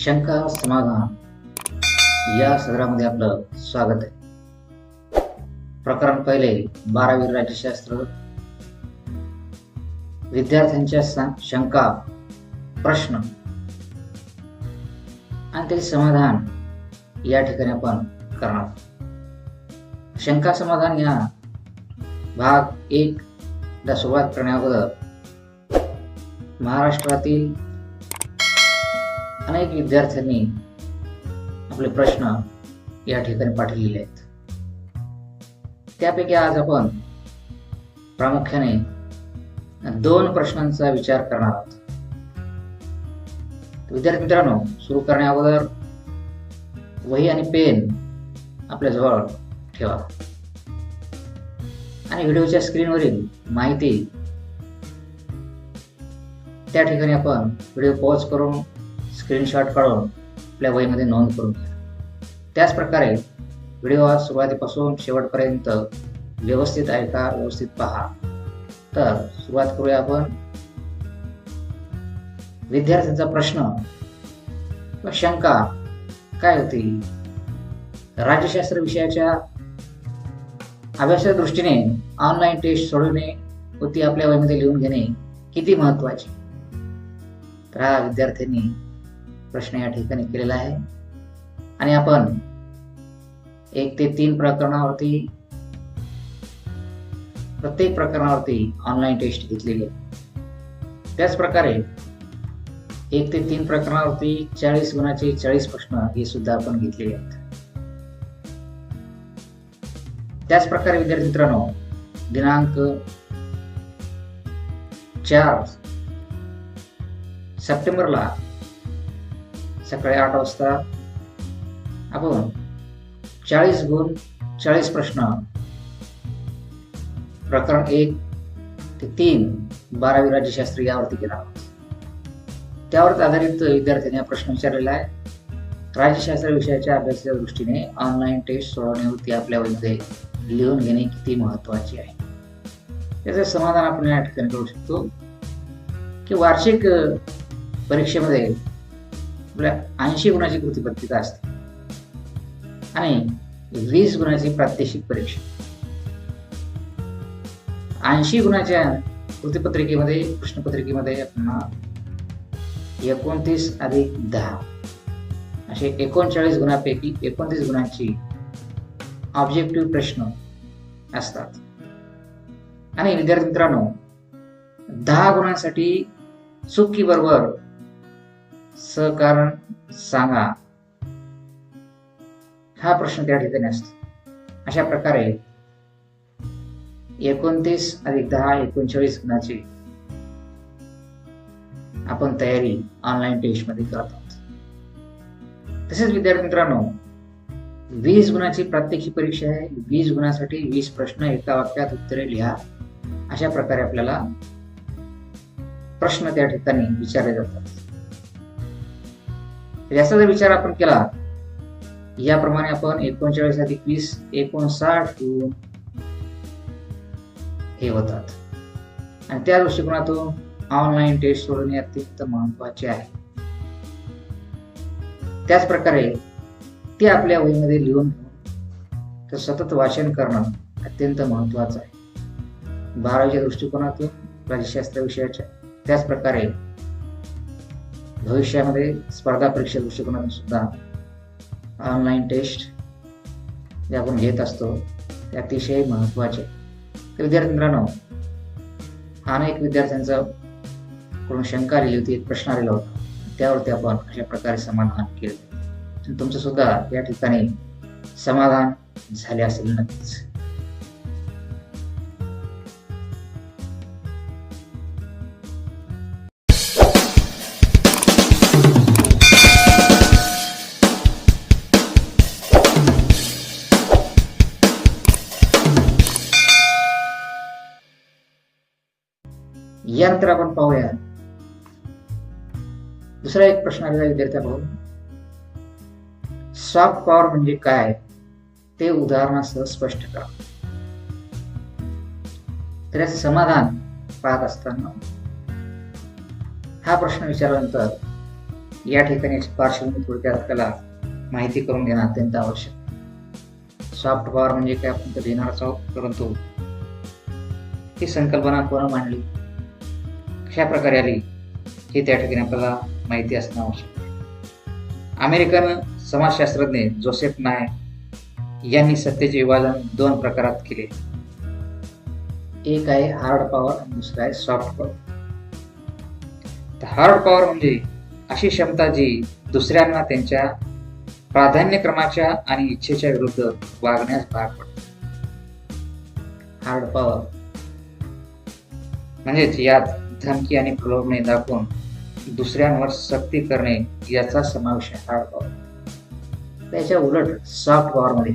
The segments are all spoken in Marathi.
शंका समाधान. या सदरामध्ये आपलं स्वागत आहे. प्रकरण पहिले बारावी राज्यशास्त्र. विद्यार्थ्यांच्या शंका प्रश्न. आणि त्याचे समाधान या ठिकाणी आपण करणार शंका समाधान या भाग एक सुरुवात करण्याअगोदर महाराष्ट्रातील अनेक विद्यार्थ्यांनी आपले प्रश्न या ठिकाणी पाठवलेले आहेत. त्यापैकी आज आपण प्रामुख्याने दोन प्रश्नांचा विचार करणार आहोत. विद्यार्थी मित्रांनो सुरू करण्या अगोदर वही आणि पेन आपल्या जवळ ठेवा. आणि व्हिडिओच्या स्क्रीनवरील माहिती त्या ठिकाणी आपण व्हिडिओ पॉज करून स्क्रीनशॉट काढून आपल्या वहीमध्ये नोंद करून घ्या. त्याच प्रकारे व्हिडिओ हा सुरुवातीपासून शेवटपर्यंत व्यवस्थित ऐका व्यवस्थित पहा. तर सुरुवात करूया आपण. विद्यार्थ्यांचा प्रश्न शंका काय होती? राज्यशास्त्र विषयाच्या अभ्यासाच्या दृष्टीने ऑनलाईन टेस्ट सोडवणे व ती आपल्या वहीमध्ये लिहून घेणे किती महत्त्वाचे? तर हा विद्यार्थ्यांनी प्रश्न या ठिकाणी केलेला आहे. आणि आपण एक ते तीन प्रकरणावरती प्रत्येक प्रकरणावरती ऑनलाईन टेस्ट घेतलेली आहे. त्याच प्रकारे एक ते तीन प्रकरणावरती चाळीस गुणाचे चाळीस प्रश्न हे सुद्धा आपण घेतलेले आहेत. त्याच प्रकारे विद्यार्थी मित्रांनो दिनांक चार सप्टेंबरला सकाळी आठ वाजता. आपण चाळीस गुण चाळीस प्रश्न. प्रकरण एक ते तीन बारावी राज्यशास्त्र यावरती केला त्यावर आधारित विद्यार्थ्यांनी हा प्रश्न विचारलेला आहे. राज्यशास्त्र विषयाच्या अभ्यासाच्या दृष्टीने ऑनलाईन टेस्ट सोडवण्यावरती आपल्या वहीमध्ये लिहून घेणे किती महत्त्वाचे आहे. त्याचं समाधान आपण या ठिकाणी करू शकतो. की वार्षिक परीक्षेमध्ये आपल्या ऐंशी गुणाची कृतीपत्रिका असते. आणि वीस गुणाची प्रात्यक्षिक परीक्षा. ऐंशी गुणाच्या कृतीपत्रिकेमध्ये प्रश्नपत्रिकेमध्ये आपण एकोणतीस अधिक दहा. असे एकोणचाळीस गुणापैकी एकोणतीस गुणांची ऑब्जेक्टिव्ह प्रश्न असतात. आणि विद्यार्थी मित्रांनो दहा गुणांसाठी चुकीबरोबर सहकारण सांगा. हा प्रश्न त्या ठिकाणी असतो. अशा प्रकारे एकोणतीस अधिक दहा एकोणचाळीस गुणाची आपण तयारी ऑनलाईन टेस्टमध्ये करत आहोत. तसेच विद्यार्थी मित्रांनो वीस गुणाची प्रात्यक्षिक परीक्षा आहे. वीस गुणासाठी वीस प्रश्न एका वाक्यात उत्तरे लिहा. अशा प्रकारे आपल्याला प्रश्न त्या ठिकाणी विचारले जातात. याचा जर विचार आपण केला याप्रमाणे आपण एकोणचाळीस अधिक वीस एकोणसाठ गुण हे होतात. आणि त्या दृष्टिकोनातून ऑनलाईन टेस्ट सोडवणे अत्यंत महत्त्वाचे आहे. त्याच प्रकारे ते आपल्या वहीमध्ये लिहून घेऊन तर सतत वाचन करणं अत्यंत महत्वाचं आहे. बारावीच्या दृष्टिकोनातून राज्यशास्त्र विषयाच्या त्याच प्रकारे भविष्यामध्ये स्पर्धा परीक्षा दृष्टिकोनातून सुद्धा ऑनलाईन टेस्ट जे आपण घेत असतो. ते अतिशय महत्त्वाचे. तर विद्यार्थी मित्रांनो अनेक विद्यार्थ्यांचा कडून शंका आलेली होती एक प्रश्न आलेला होता. त्यावरती आपण अशा प्रकारे समाधान केलं. तुमचं सुद्धा या ठिकाणी समाधान झाले असेल नक्कीच. यानंतर आपण पाहूया. दुसरा एक प्रश्न आलेला विद्यार्थ्याकडून. सॉफ्ट पॉवर म्हणजे काय? ते उदाहरणासह स्पष्ट करा. तर समाधान पाहत असताना हा प्रश्न विचारल्यानंतर या ठिकाणी पार्श्वभूमी थोडक्यात आपल्याला माहिती करून घेणं अत्यंत आवश्यक. सॉफ्ट पॉवर म्हणजे काय आपण तर देणारच आहोत परंतु ही संकल्पना कोण मांडली? कशा प्रकारे आली हे त्या ठिकाणी आपल्याला माहिती असणं आवश्यक अमेरिकन समाजशास्त्रज्ञ जोसेफ नाय यांनी सत्तेचे विभाजन दोन प्रकारात केले. एक आहे हार्ड पॉवर आणि दुसरा आहे सॉफ्ट पॉवर. तर हार्ड पॉवर म्हणजे अशी क्षमता जी दुसऱ्यांना त्यांच्या प्राधान्यक्रमाच्या आणि इच्छेच्या विरुद्ध वागण्यास भाग पडते. हार्ड पॉवर म्हणजेच यात धमकी आणि प्रलोभने दाखवून दुसऱ्यांवर सक्ती करणे याचा समावेश आहे. हार्ड पॉवर त्याच्या उलट सॉफ्ट पॉवर मध्ये.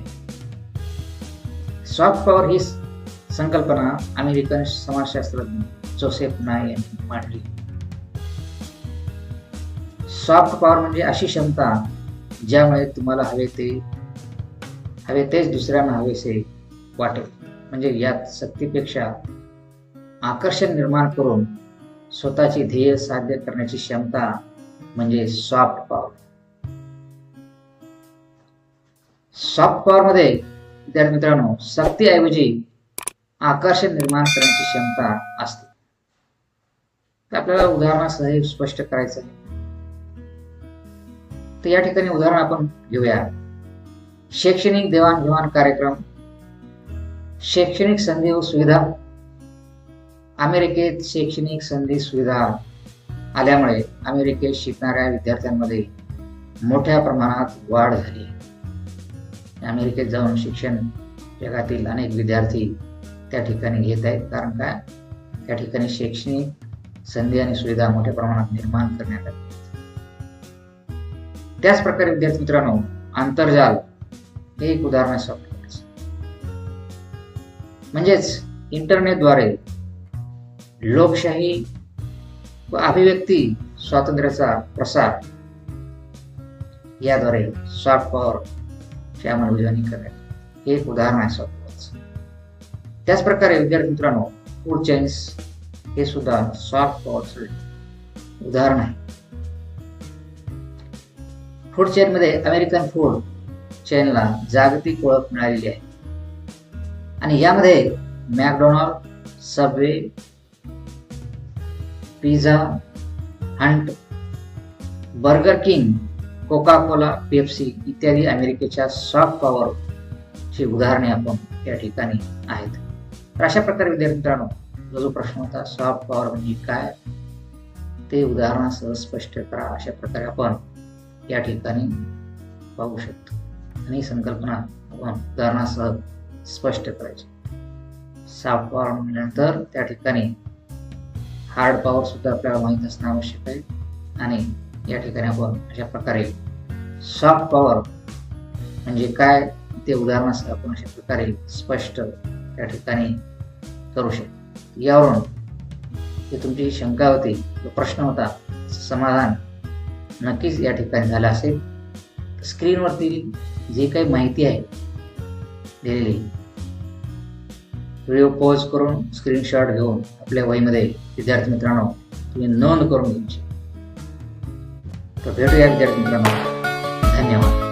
सॉफ्ट पॉवर ही संकल्पना अमेरिकन समाजशास्त्रज्ञ जोसेफ नाय यांनी मांडली. सॉफ्ट पॉवर म्हणजे अशी क्षमता ज्यामुळे तुम्हाला हवे ते हवे तेच दुसऱ्यांना हवेसे वाटेल. म्हणजे यात सक्तीपेक्षा आकर्षण निर्माण करून स्वतःची ध्येय साध्य करण्याची क्षमता म्हणजे सॉफ्ट पॉवर सॉफ्ट पॉवर मध्ये विद्यार्थी मित्रांनो सक्तीऐवजी आकर्षण निर्माण करण्याची क्षमता असते. तर आपल्याला उदाहरणासह स्पष्ट करायचं आहे. तर या ठिकाणी उदाहरण आपण घेऊया. शैक्षणिक देवाणघेवाण कार्यक्रम शैक्षणिक संधी व सुविधा अमेरिकेत शैक्षणिक संधी सुविधा आल्यामुळे अमेरिकेत शिकणाऱ्या विद्यार्थ्यांमध्ये मोठ्या प्रमाणात वाढ झाली अमेरिकेत जाऊन शिक्षण जगातील अनेक विद्यार्थी त्या ठिकाणी घेत आहेत. कारण काय? त्या ठिकाणी शैक्षणिक संधी आणि सुविधा मोठ्या प्रमाणात निर्माण करण्यात आली त्याच प्रकारे विद्यार्थी मित्रांनो आंतरजाल हे एक उदाहरण आहे म्हणजेच इंटरनेटद्वारे लोकशाही व अभिव्यक्ती स्वातंत्र्याचा प्रसार याद्वारे सॉफ्ट पॉवर ची अंमलबजावणी करण्यात हे एक उदाहरण आहे सॉफ्ट त्याच प्रकारे विद्यार्थी मित्रांनो फूड चेन्स हे सुद्धा सॉफ्ट पॉवरचं उदाहरण आहे. फूड चेन मध्ये अमेरिकन फूड चेनला जागतिक ओळख मिळालेली आहे. आणि यामध्ये McDonald Subway pizza hunt Burger King Coca Cola Pepsi इत्यादी अमेरिकेच्या सॉफ्ट पॉवर ची उदाहरणे आपण या ठिकाणी आहेत. तर अशा प्रकारे विद्यार्थी मित्रांनो जो जो प्रश्न होता सॉफ्ट पॉवर म्हणजे काय? ते उदाहरणासह स्पष्ट करा. अशा प्रकारे आपण या ठिकाणी पाहू शकतो. आणि ही संकल्पना आपण उदाहरणासह स्पष्ट करायची. सॉफ्ट पॉवर म्हटल्यानंतर त्या ठिकाणी हार्ड पॉवर सुद्धा आपल्याला माहीत असणं आवश्यक आहे. आणि या ठिकाणी आपण अशा प्रकारे सॉफ्ट पॉवर म्हणजे काय ते उदाहरणासह आपण अशा प्रकारे स्पष्ट त्या ठिकाणी करू शकतो. यावरून जे तुमची शंका होती जो प्रश्न होता समाधान नक्कीच या ठिकाणी झालं असेल. स्क्रीनवरती जी काही माहिती आहे दिलेली व्हिडिओ पॉज करून स्क्रीनशॉट घेऊन आपल्या वहीमध्ये विद्यार्थी मित्रांनो तुम्ही नोंद करून घ्यायची. तर भेटूया विद्यार्थी मित्रांनो. धन्यवाद.